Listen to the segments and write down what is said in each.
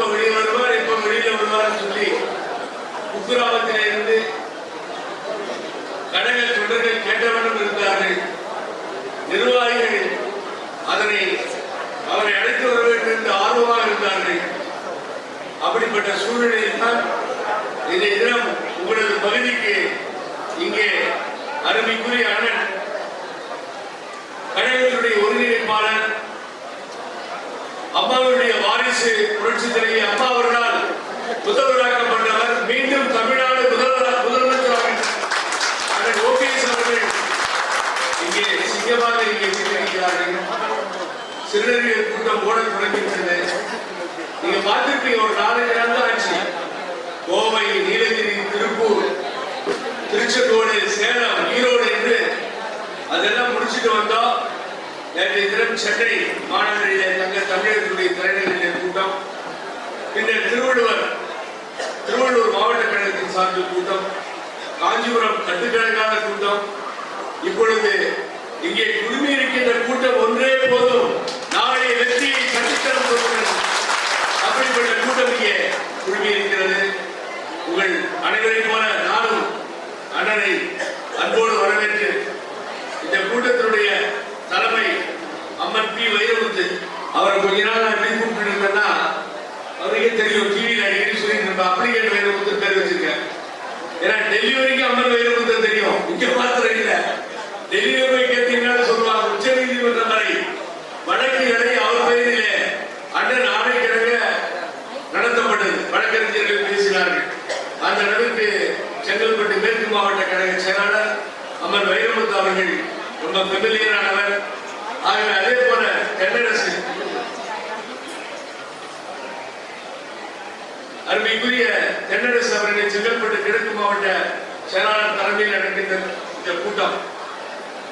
எப்போ வெளியே வருவார் எப்ப வெளியில வருவார் சொல்லி குக்கிராமத்திலே இருந்து கடைகள் தொண்டர்கள் கேட்டவண்ணம் இருந்தார்கள். நிர்வாகிகள் அதனை அவரை அழைத்து வர வேண்டும் என்று ஆர்வமாக இருந்தார்கள். அப்படிப்பட்ட சூழ்நிலையில் தான் இன்றைய தினம் உங்களது பகுதிக்கு இங்கே அருமைக்குரிய அண்ணன் கடைகளுடைய ஒருங்கிணைப்பாளர் அம்மாவுடைய வாரிசு புரட்சி தலைவி அம்மா அவர்களால் முதல்வராக்கப்பட்டவர் மீண்டும் தமிழ்நாடு முதல்வராக முதலமைச்சராக ஓபிஎஸ் அவர்கள். இங்கே சிங்கமாக இங்கே வீட்டிருக்கிறார்கள் சிறுநீர் கூட்டம் ஓட தொடங்கிவிட்டது. நீங்க பார்த்திருப்பீங்க ஒரு நாலஞ்சு நாள் கோவை நீலகிரி திருப்பூர் திருச்செங்கோடு சென்னை மாநகரிலே தங்க தமிழகத்துடைய தலைநகரிலே கூட்டம். பின்னர் திருவள்ளுவர் திருவள்ளூர் மாவட்ட கழகத்தின் சார்பில் கூட்டம். காஞ்சிபுரம் கட்டுக்கழகான கூட்டம். இப்பொழுது இங்கே குழுமி இருக்கின்ற கூட்டம் ஒன்றே போதும். நாளைய வெற்றியை கட்டுத்தரம் அப்படிப்பட்ட கூட்டம் இங்கே குழுமி இருக்கிறது. உங்கள் அனைவரையும் போல நானும் அண்ணனை அன்போடு வரவேற்று இந்த கூட்டத்தினுடைய தலைமை அம்மன் பி வைரமுத்து அவரை கொஞ்ச நாள் நான் எப்படி கூப்பிட்டு இருந்தேன்னா அவருக்கே தெரியும் டிவியில் அடிக்கடி சொல்லிட்டு இருப்பேன். அப்ளிகேட் வைரமுத்து பேர் வச்சிருக்கேன் ஏன்னா டெல்லி வரைக்கும் அம்மன் வைரமுத்து தெரியும். இங்க மாத்திரம் இல்ல டெல்லியில போய் கேட்டீங்கன்னா சொல்லுவாங்க. உச்ச நீதிமன்றம் வரை வழக்குகளை அவர் பெயரிலே அண்ணன் ஆணை நடத்தப்பட்டது. வழக்கறிஞர்கள் பேசினார்கள். அந்த அளவுக்கு செங்கல்பட்டு மேற்கு மாவட்ட கழக செயலாளர் அம்மன் வைரமுத்து அவர்கள் ரொம்ப பெமிலியரானவர் ஆகவே அதே போல தென்னரசு அருமைக்குரிய தென்னரசு அவர்களை செங்கல்பட்டு கிழக்கு மாவட்ட செயலாளர் தலைமையில் நடக்கின்ற இந்த கூட்டம்.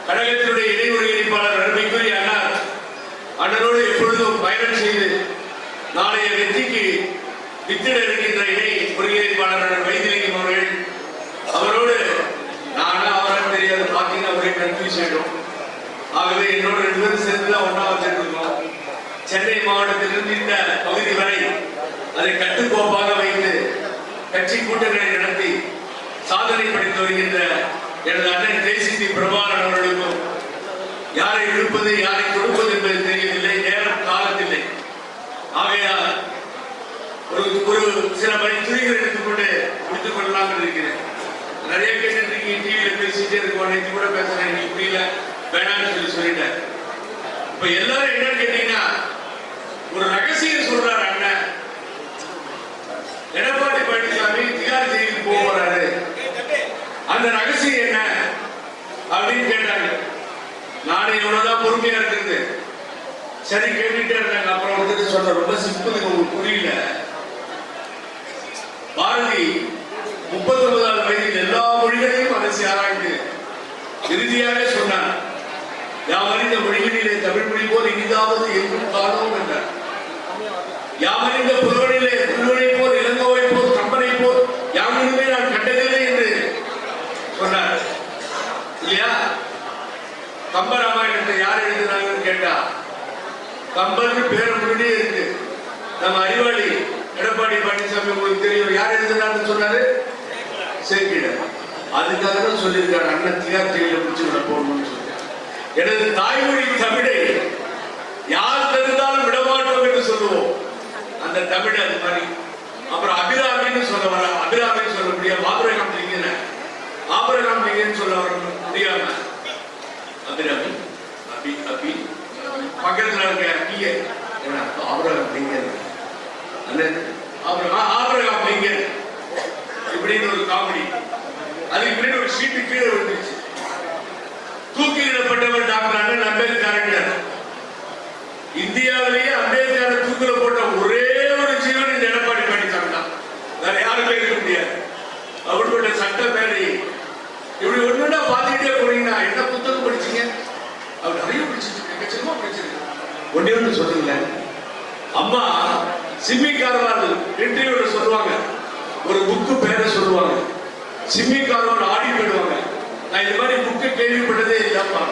கழகத்தினுடைய இணை ஒருங்கிணைப்பாளர் அருமைக்குரிய அண்ணா அண்ணனோடு எப்பொழுதும் பயணம் செய்து நாளைய வெற்றிக்கு வித்திட இருக்கின்ற இணை ஒருங்கிணைப்பாளர் வைத்திலிங்கம் அவர்கள் அவரோடு நானும் அவரும் தெரியாது பார்த்தீங்கன்னா அவரை கன்ஃபியூஸ் ஆயிடும். ஆகவே என்னோட ரெண்டு பேரும் சேர்ந்து தான் ஒன்றா வச்சிருக்கோம் சென்னை மாவட்டத்திலிருந்து இந்த பகுதி வரை அதை கட்டுக்கோப்பாக வைத்து கட்சி கூட்டங்களை நடத்தி சாதனை படித்து வருகின்ற எனது அண்ணன் தேசிபி பிரபாகரன் அவர்களுக்கும் யாரை இழுப்பது யாரை கொடுப்பது என்பது தெரியவில்லை நேரம் காலத்தில்லை. ஆகையால் ஒரு ஒரு சில மணி துணிகள் எடுத்துக்கொண்டு முடித்துக் கொள்ளலாம் இருக்கிறேன் நிறைய பேர் இருக்கீங்க டிவியில பேசிட்டே இருக்கோம் நேற்று கூட பேசுறேன் நீ புரியல. வேணாம்னு சொல்லி சொல்லிட்டேன். இப்ப எல்லாரும் என்னன்னு கேட்டீங்கன்னா ஒரு ரகசியம் சொல்றாரு அண்ணன். எடப்பாடி பழனிசாமி திகார் ஜெயிலுக்கு போக போறாரு. அந்த ரகசியம் என்ன அப்படின்னு கேட்டாங்க. நானே இவ்வளவுதான் பொறுமையா இருக்குது சரி கேட்டுட்டே இருந்தாங்க. அப்புறம் வந்துட்டு சொல்ற ரொம்ப சிம்பிள் உங்களுக்கு புரியல. பாரதி முப்பத்தி ஒன்பதாவது வயதில் எல்லா மொழிகளையும் அரசு ஆராய்ந்து இறுதியாக சொன்னார் யாம் அறிந்த மொழிகளிலே தமிழ் மொழி போல் இனிதாவது எங்கும் காணோம் என்றார் யாம் அறிந்த புலவனிலே புல்வனை போல் இளங்கோவை போல் கம்பனை போல் யாம் இனிமே நான் கண்டதில்லை என்று சொன்னார். இல்லையா? கம்ப ராமாயணத்தை யார் எழுதினாங்கன்னு கேட்டா கம்பன் பேர முன்னாடியே இருக்கு. நம்ம அறிவாளி எடப்பாடி பழனிசாமி உங்களுக்கு தெரியும். யார் எழுதினான்னு சொன்னாரு? சேக்கிடர் அதுக்காக தான் சொல்லியிருக்காரு. அண்ணன் தியார் ஜெயில பிடிச்சு விட போகணும்னு எனது தாய்மொழி தமிழை யார் தெரிந்தாலும் விடமாட்டோம் என்று சொல்லுவோம். அந்த தமிழ் அது மாதிரி. அப்புறம் அபிராமின்னு சொல்ல வர அபிராமின்னு சொல்ல முடியாது ஆபரகம் லிங்கன ஆபரகம் லிங்கன்னு சொல்ல வர முடியாம? அபிராமி அபி அபி பக்கத்தில் இருக்க அபிய ஆபரகம் லிங்கன் அண்ணன் ஆபரகம் ஆபரகம் லிங்கன் இப்படின்னு ஒரு காமெடி அதுக்கு பின்னாடி ஒரு சீட்டு கீழே விழுந்துச்சு தூக்கிலிடப்பட்டவர் டாக்டர் அண்ணன் அம்பேத்கர் இந்தியாவிலேயே அம்பேத்கரை தூக்கில போட்ட ஒரே ஒரு ஜீவன் இந்த எடப்பாடி பழனிசாமி தான். வேற யாருமே இருக்க முடியாது. அவர்களுடைய சட்ட பேரை இப்படி ஒண்ணுன்னா பாத்துக்கிட்டே போனீங்கன்னா என்ன புத்தகம் படிச்சீங்க? அவர் நிறைய படிச்சிருக்கேன் எக்கச்சக்கமா படிச்சிருக்கேன் ஒண்ணே ஒண்ணு சொல்லுங்களேன் அம்மா சிம்மி இன்டர்வியூல சொல்லுவாங்க. ஒரு புக்கு பேரை சொல்லுவாங்க. சிம்மி ஆடி போயிடுவாங்க. நான் இந்த மாதிரி புக்கு கேள்விப்பட்டதே இல்லப்பா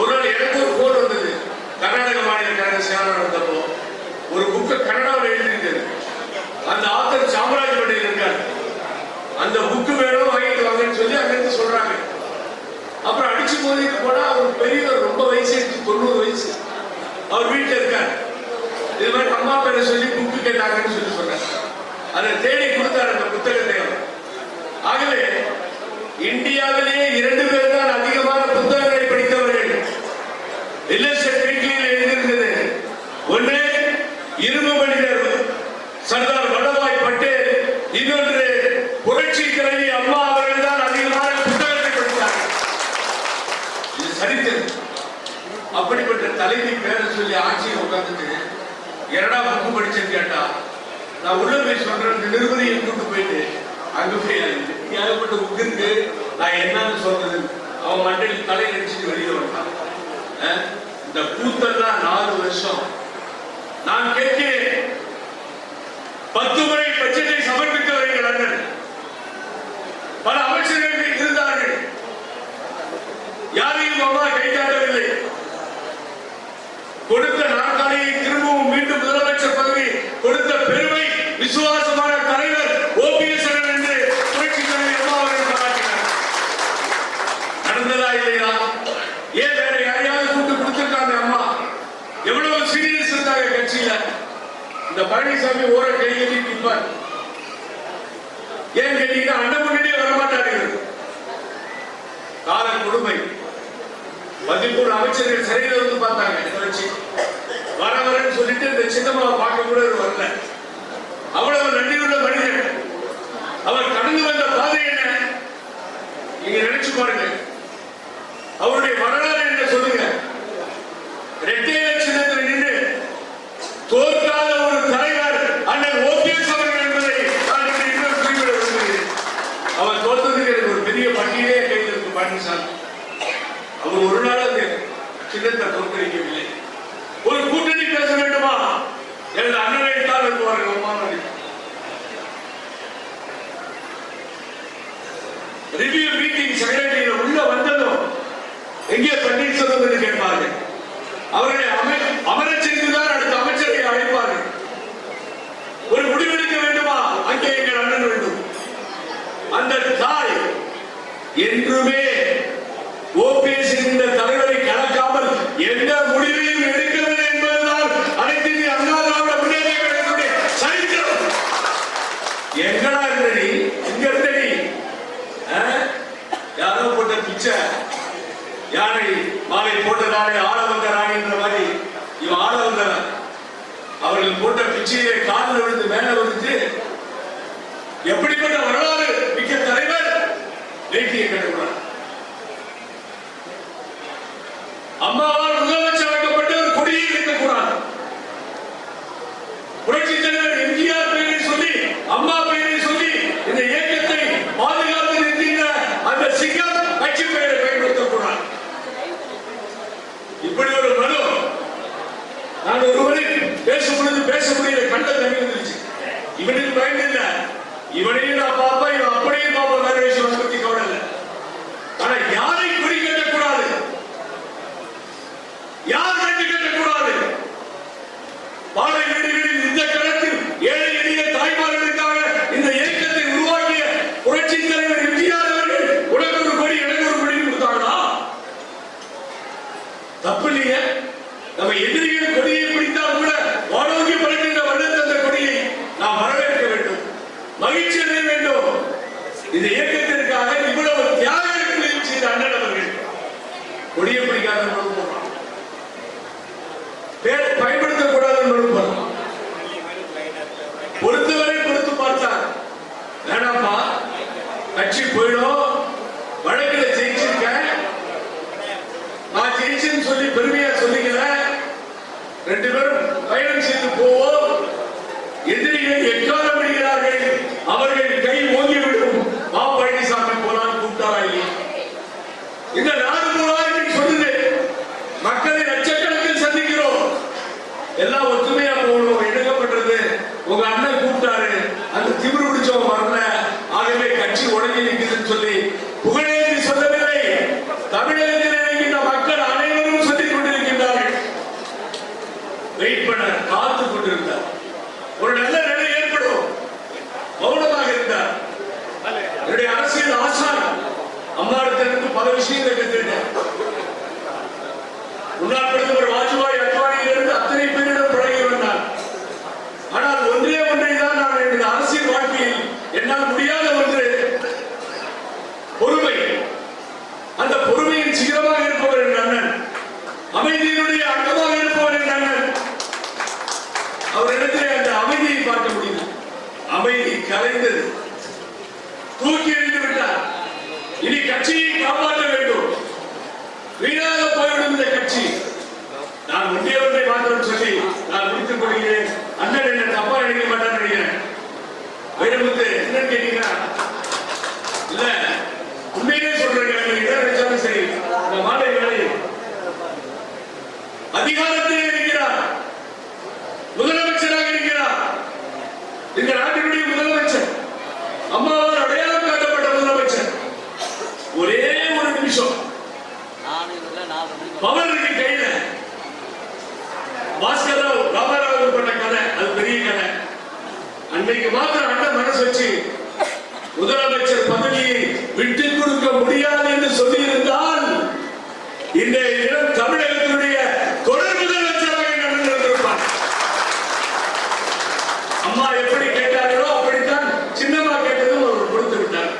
ஒரு நாள் எனக்கு ஒரு போன் வந்தது. கர்நாடக மாநில காங்கிரஸ் சேலம் நடந்தப்போ ஒரு புக்கு கன்னடாவில் எழுதியிருந்தது. அந்த ஆத்தர் சாமராஜ் பட்டேல் இருக்கார். அந்த புக்கு வேணும் வாங்கிட்டு வாங்கன்னு சொல்லி அங்கிருந்து சொல்றாங்க. அப்புறம் அடிச்சு போதிட்டு போனா அவர் பெரியவர் ரொம்ப வயசு ஆயிடுச்சு, தொண்ணூறு வயசு. அவர் வீட்டில் இருக்கார். இது மாதிரி அம்மா பேரை சொல்லி புக்கு கேட்டாங்கன்னு சொல்லி சொன்னார். அதை தேடி கொடுத்தார் அந்த புத்தகத்தை அவர். ஆகவே இந்தியாவிலேயே இரண்டு பேர் தான் அதிகமான புத்தகங்களை படித்தவர்கள் இல்லஸ்டர் வீட்டில் எழுதியிருந்தது ஒன்று இரும்பு மனிதர் சர்தார் வல்லபாய் பட்டேல் இன்னொன்று புரட்சி தலைவி அம்மா அவர்கள் தான் அதிகமான புத்தகத்தை படித்தார்கள். இது சரித்திரம். அப்படிப்பட்ட தலைவி பேரை சொல்லி ஆட்சியை உட்கார்ந்துட்டு என்னடா புக்கு படிச்சேன்னு கேட்டா நான் உள்ள போய் சொல்றேன் நிருபதியை கூட்டு போயிட்டு அங்க போய் ஏகப்பட்ட புக்கு இருக்கு. நான் என்னன்னு சொல்றது? அவன் மண்டலி தலை நடிச்சுட்டு வெளியே வந்தான் இந்த கூத்தெல்லாம் நாலு வருஷம் நான் கேட்கிறேன். பத்து முறை பட்ஜெட்டை சமர்ப்பித்தவர்கள் அண்ணன் பல அமைச்சர்கள் இருந்தார்கள் யாரையும் அம்மா கைதாட்டவில்லை கொடுத்த நாற்காலியை திரும்பவும் மீண்டும் முதலமைச்சர் பதவி கொடுத்த பெருமை விசுவாசமான தலைவர் ஓபிஎஸ் என்று புரட்சி தலைவர் அம்மா அவர்கள் பாராட்டினார் நடந்ததா இல்லையா ஏன் வேற யாரையாவது கூட்டு கொடுத்திருக்காங்க அம்மா எவ்வளவு சீரியஸ் இருந்தாங்க கட்சியில இந்த பழனிசாமி ஓர கை நிற்பார் ஏன் கேட்டீங்கன்னா அண்ணன் முன்னாடியே வரமாட்டார்கள் கால கொடுமை. பதிமூணு அமைச்சர்கள் சிறையில் வந்து பார்த்தாங்க இதை வச்சு வர வரன்னு சொல்லிட்டு இந்த சின்னம்மாவை பார்க்க கூட வரல. அவ்வளவு நன்றியுள்ள மனிதன் அவர் கடந்து வந்த பாதை என்ன? நீங்க நினைச்சு பாருங்க. அவருடைய வரலாறு என்ன சொல்லுங்க ரெட்டை சின்னத்தில் நின்று தோற்காத ஒரு தலைவர் அண்ணன் ஓபிஎஸ் அவர்கள் என்பதை நான் இன்று இன்னும் குறிப்பிட விரும்புகிறேன் அவர் தோற்றதுக்கு எனக்கு ஒரு பெரிய பட்டியலே கையில் இருக்கு பழனிசாமி அவர் ஒரு நாள் அந்த சின்னத்தை தோற்கடிக்கவில்லை. ஒரு கூட்டணி பேச வேண்டுமா? எனது அண்ணனை தான் இருப்பார்கள் அம்மாவதி ரிவ்யூ மீட்டிங் செக்ரட்டரியில உள்ள வந்ததும் எங்கே பன்னீர்செல்வம் என்று கேட்பார்கள். அவர்களை அமை அமரச் செய்துதான் அடுத்த அமைச்சரை அழைப்பார்கள் ஒரு முடிவெடுக்க வேண்டுமா அங்கே எங்கள் அண்ணன் வேண்டும் அந்த தாய் என்றுமே ஓபிஎஸ் இந்த தலைவரை கலக்காமல் எந்த முடிவையும் எடுக்கவில்லை என்பதுதான் அனைத்து இந்திய அண்ணா திராவிட முன்னேற்ற கழகத்துடைய சரித்திரம். எங்கடா இருந்தடி இங்க இருந்தடி யாரோ போட்ட பிச்சை? யானை மாலை போட்டதாலே ஆள வந்த ராணின்ற மாதிரி இவன் ஆள வந்த அவர்கள் போட்ட பிச்சையிலே காலில் விழுந்து மேல விழுந்து எப்படிப்பட்ட வரலாறு மிக்க தலைவர் வேட்டியை கட்டக்கூடாது அம்மாவால் முதலமைச்சர் ஆக்கப்பட்ட ஒரு கொடியை இருக்கக்கூடாது புரட்சி தலைவர் எம்ஜிஆர் பெயரை சொல்லி அம்மா பெயரை சொல்லி இந்த இயக்கத்தை பாதுகாத்து நிற்கின்ற அந்த சிங்கம் கட்சி பெயரை பயன்படுத்தக்கூடாது இப்படி ஒரு மனு நான் ஒருவரை பேசும் பொழுது பேச முடியல கண்ட தண்ணி வந்துருச்சு இவனுக்கு பயந்து இல்ல இவனையும் நான் பாப்பா இவன் அப்படியே பாப்பா வேற விஷயம் பத்தி கவலை இல்லை ஆனா யாரை குறி கட்டக்கூடாது யார் கட்டி கட்டக்கூடாது பாலை வீடுகளில் இந்த களத்தில் ஏழை எளிய தாய்மார்களுக்காக இந்த இயக்கத்தை உருவாக்கிய புரட்சி தலைவர் எம்ஜிஆர் அவர்கள் உனக்கு ஒரு கொடி எனக்கு ஒரு கொடி கொடுத்தாங்களா தப்பு இல்லையே நம்ம எதிரிகள் கொடியை பிடித்தால் கூட வானோங்கி பறக்கின்ற வண்ணத்து அந்த கொடியை நாம் வரவேற்க வேண்டும் மகிழ்ச்சி அடைய வேண்டும் இந்த இயக்கத்திற்காக இவ்வளவு தியாகங்களையும் செய்த அண்ணன் அவர்கள் கொடியை பிடிக்காத மனு போடுறான் பேர் பயன்படுத்தக்கூடாத மனு போடுறான் பொறுத்தவரை பொறுத்து பார்த்தார் வேணாம்ப்பா கட்சி போயிடும். வழக்கில் ஜெயிச்சிருக்கேன். நான் ஜெயிச்சுன்னு சொல்லி பெருமையா சொல்லிக்கிறேன். ரெண்டு பேரும் பயணம் செய்து போவோம். எதிரிகள் எட்டு கட்சி உடங்கி நிற்குதுன்னு சொல்லி புகழேந்தி அமைதியினுடைய அங்கமாக இருப்பவர் என்றார்கள். அவர் அவரிடத்திலே அந்த அமைதியை பார்க்க முடியும் அமைதி கலைந்தது. தூக்கி எறிந்து விட்டார். இனி கட்சியை காப்பாற்ற வேண்டும். வீணாக போய்விடும் இந்த கட்சி. நான் ஒன்றே ஒன்றை மாத்திரம் சொல்லி நான் முடித்துக் கொள்கிறேன். அண்ணன் என்ன தப்பா நினைக்க மாட்டான்னு நினைக்கிறேன். வைரமுத்து என்னன்னு கேட்டீங்கன்னா இல்ல. உண்மையிலே சொல்றேன் சரி. இந்த மாலை அதிகாரத்திலே இருக்கிறார். முதலமைச்சராக இருக்கிறார். இந்த நாட்டினுடைய முதலமைச்சர் அம்மாவால் அடையாளம் காட்டப்பட்ட முதலமைச்சர். ஒரே ஒரு நிமிஷம். பவர் இருக்கு கையில. பாஸ்கர் ராவ் ராமாராவ் பண்ண கதை அது பெரிய கதை. அன்னைக்கு மாத்திரம் அண்ணன் மனசு வச்சு முதலமைச்சர் பதவியை விட்டு கொடுக்க முடியாது என்று சொல்லியிருந்தால் இன்றைய தினம் தமிழகத்தினுடைய தொடர் முதலமைச்சராக நடந்திருப்பார் அம்மா எப்படி கேட்டார்களோ அப்படித்தான் சின்னம்மா கேட்டதும் அவர் கொடுத்து விட்டார்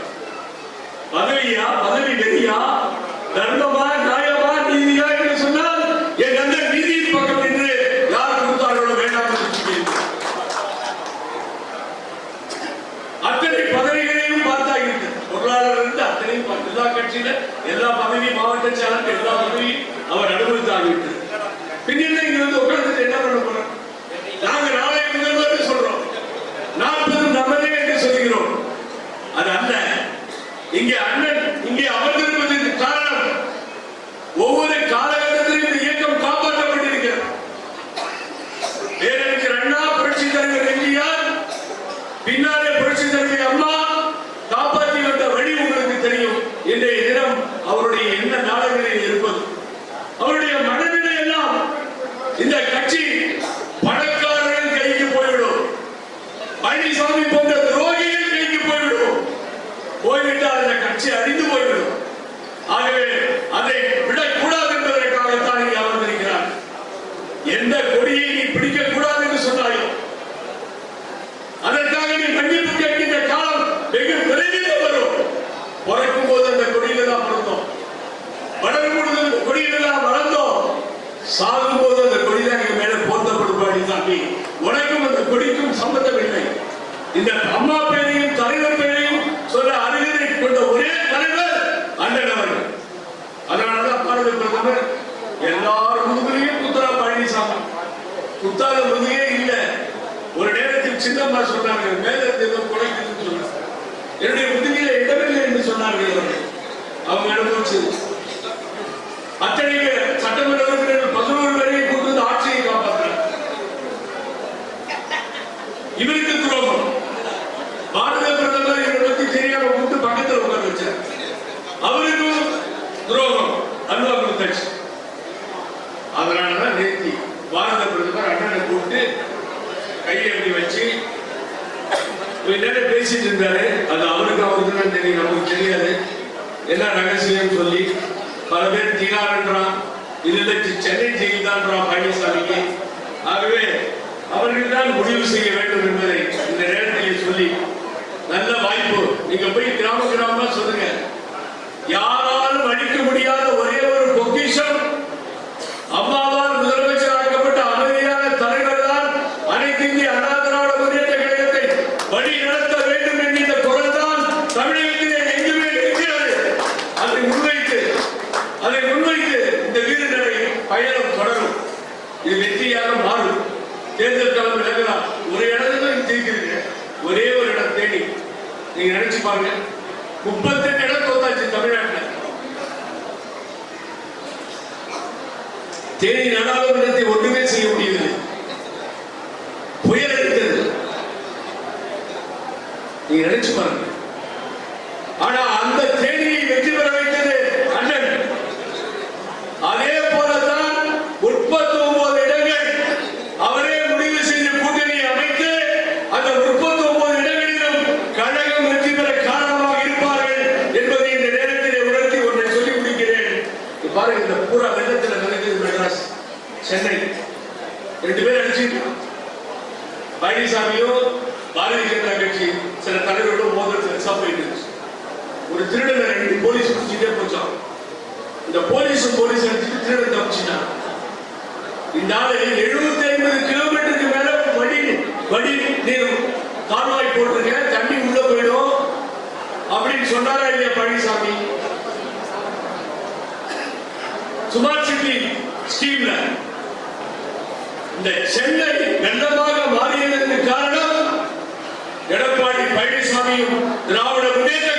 பதவியா பதவி வெறியா தர்மமா நியாயமா நீதியா என்று சொன்னால் என் அந்த நீதியின் பக்கம் நின்று யார் கொடுத்தார்களோ வேண்டாம் என்று சொல்லியிருக்கிறார். அத்தனை பதவிகளையும் பார்த்தாகிவிட்டது பொருளாளர் இருந்து அத்தனையும் பார்த்து எல்லா கட்சியில எல்லா பதவி மாவட்ட செயலர் எல்லா பதவியும் அவர் அனுபவித்தாகிவிட்டது பின்ன இங்க வந்து உட்கார்ந்துட்டு என்ன பண்ண போறோம் நாங்க நாளை முதல்வர் சொல்றோம் நாற்பது நமதே என்று சொல்கிறோம் அது அல்ல இங்கே அண்ணன் இங்கே அமர்ந்திருப்பதற்கு காரணம் ஒவ்வொரு காலகட்டத்திலும் இந்த இயக்கம் காப்பாற்றப்பட்டிருக்கிறது பேரறிஞர் அண்ணா புரட்சி தலைவர் எம்ஜிஆர் பின்னாலே புரட்சி தலைவி அம்மா காப்பாற்றி வந்த வழி உங்களுக்கு தெரியும் இன்றைய தினம் அவருடைய என்ன நாடுகளில் இருப்பது அவருடைய மனநிலை எல்லாம் இந்த கட்சி பணக்காரர்கள் கைக்கு போய்விடும் பழனிசாமி போன்ற துரோகிகள் கைக்கு போய்விடும் போய்விட்டால் இந்த கட்சி அழிந்து போய்விடும். ஆகவே அதை விடக்கூடாது என்பதற்காகத்தான் இங்கே அமர்ந்திருக்கிறார். எந்த கொடியை நீ பிடிக்க கூடாது என்று சொன்னாயோ அதற்காக நீ மன்னிப்பு கேட்கின்ற காலம் வெகு விரைவில் வரும். பிறக்கும் போது அந்த கொடியில தான் பிறந்தோம். வளரும் பொழுது கொடியில தான் வளர்ந்தோம். சாகும் போது அந்த கொடி தான் எங்க மேல போர்த்தப்படுப்பாடி தாண்டி உனக்கும் அந்த கொடிக்கும் சம்பந்தம் இல்லை இந்த அம்மா பேரையும் தலைவர் பேரையும் சொல்ல அருகதை கொண்ட ஒரே தலைவர் அண்ணன் அவர்கள் அதனாலதான் பாரத எல்லார் முதுகிலையும் புத்தரா பழனிசாமி குத்தாத முதுகே இல்ல. ஒரு நேரத்தில் சின்னம்மா சொன்னார்கள் மேல இருந்து ஏதோ குறைக்குதுன்னு சொன்னாங்க என்னுடைய முதுகில இடமில்லை என்று சொன்னார்கள் அவர்கள். அவங்க அனுபவிச்சது அத்தனை அதனாலதான் நேர்த்தி பாரத பிரதமர் அண்ணனை கூப்பிட்டு கையை எப்படி வச்சு கொஞ்ச நேரம் பேசிட்டு இருந்தாரு? அது அவருக்கு அவருக்கு தான் தெரியும் நமக்கு தெரியாது. என்ன ரகசியம் சொல்லி பல பேர் தீனார்ன்றான் இதுல சென்னை ஜெயில் தான்றான் பழனிசாமிக்கு. ஆகவே அவர்கள் தான் முடிவு செய்ய வேண்டும் என்பதை இந்த நேரத்தில் சொல்லி நல்ல வாய்ப்பு. நீங்க போய் கிராம கிராமமா சொல்லுங்க. யாராலும் அழிக்க முடியாத ஒரே ஒரு பொக்கிஷம் நீங்க நினைச்சு பாருங்க. ஆனா அந்த தேனியை வெற்றி பெற வைத்தது ஒரு திருடனை ரெண்டு போலீஸ் பிடிச்சிட்டே போச்சான் இந்த போலீஸும் போலீஸ் அடிச்சுட்டு திருடன் தப்பிச்சிட்டான். இந்த ஆளு எழுபத்தி ஐம்பது கிலோமீட்டருக்கு மேல வடி வடி நீர் கால்வாய் போட்டிருக்கேன் தண்ணி உள்ள போயிடும். அப்படின்னு சொன்னாரா இல்லையா பழனிசாமி? சுமார் சிட்டி ஸ்கீம்ல இந்த சென்னை வெள்ளமாக மாறியதற்கு காரணம் எடப்பாடி பழனிசாமியும் திராவிட முன்னேற்ற